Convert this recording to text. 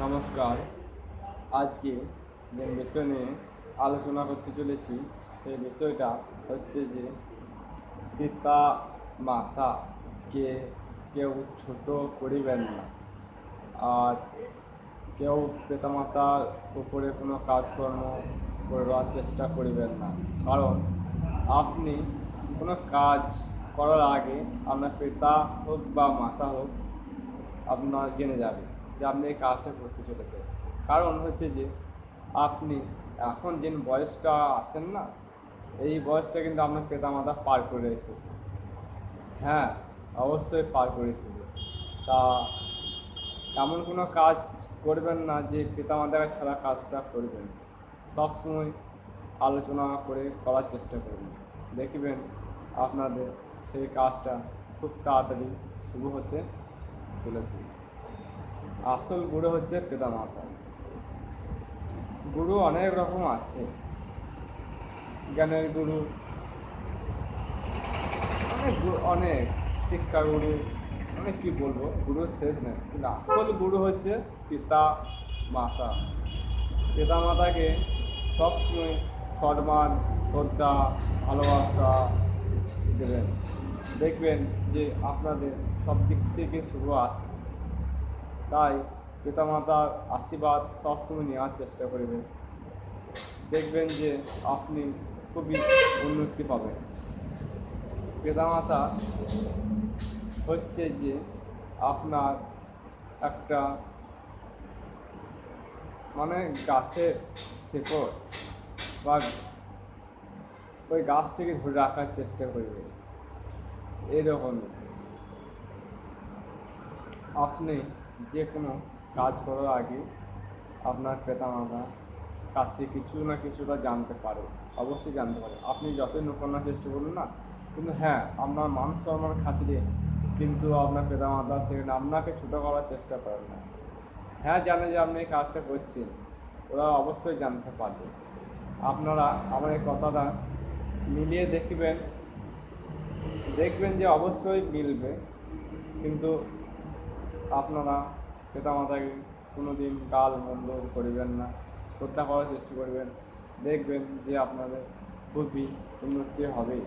নমস্কার। আজকে যে বিষয় নিয়ে আলোচনা করতে চলেছি, সেই বিষয়টা হচ্ছে যে পিতা মাতাকে কেউ ছোট করিবেন না। আর কেউ পিতামাতার উপরে কোনো কাজকর্ম করবার চেষ্টা করিবেন না। কারণ আপনি কোনো কাজ করার আগে আপনার পিতা হোক বা মাতা হোক আপনার জেনে যাবে। যে আপনি এই কাজটা করতে চলেছেন। কারণ হচ্ছে যে, আপনি এখন যে বয়সটা আছেন না, এই বয়সটা কিন্তু আপনার পিতামাতা পার করে এসেছে। হ্যাঁ অবশ্যই পার করে এসেছে। তা এমন কোনো কাজ করবেন না যে পিতামাতাকে ছাড়া কাজটা করবেন। সবসময় আলোচনা করে করার চেষ্টা করবেন। দেখবেন আপনাদের সেই কাজটা খুব তাড়াতাড়ি শুরু হতে চলেছে। আসল গুরু হচ্ছে পিতামাতা। গুরু অনেক রকম আছে। জ্ঞানের গুরু, অনেক অনেক শিক্ষা গুরু, অনেক কি বলব, গুরু শেষ নেই। কিন্তু আসল গুরু হচ্ছে পিতা মাতা পিতা মাতাকে সবসময় সম্মান, শ্রদ্ধা, ভালোবাসা দেবেন। দেখবেন যে আপনাদের সব দিক থেকে শুভ আসে তাই পিতামাতার আশীর্বাদ সবসময় নেওয়ার চেষ্টা করবেন। দেখবেন যে আপনি খুবই উন্নতি পাবেন। পিতামাতা হচ্ছে যে আপনার একটা মানে গাছের শেকড় বা ওই গাছটিকে ধরে রাখার চেষ্টা করবে। এরকম আপনি যে কোনো কাজ করার আগে আপনার পিতামাতা কাছে কিছু না কিছুটা জানতে পারে, অবশ্যই জানতে পারে। আপনি যতই নকরানোর চেষ্টা করুন না, কিন্তু হ্যাঁ আপনার মান সম্মান খাতিরে কিন্তু আপনার পিতামাতা সেখানে আপনাকে ছোটো করার চেষ্টা করেন না। হ্যাঁ জানে যে আপনি এই কাজটা করছেন, ওরা অবশ্যই জানতে পারবে। আপনারা আমার এই কথাটা মিলিয়ে দেখবেন দেখবেন যে অবশ্যই মিলবে, কিন্তু আপনারা পিতামাতাকে কোনো দিন গাল মন্দ করিবেন না, শ্রদ্ধা করার চেষ্টা করবেন। দেখবেন যে আপনাদের খুবই উন্নতি হবে।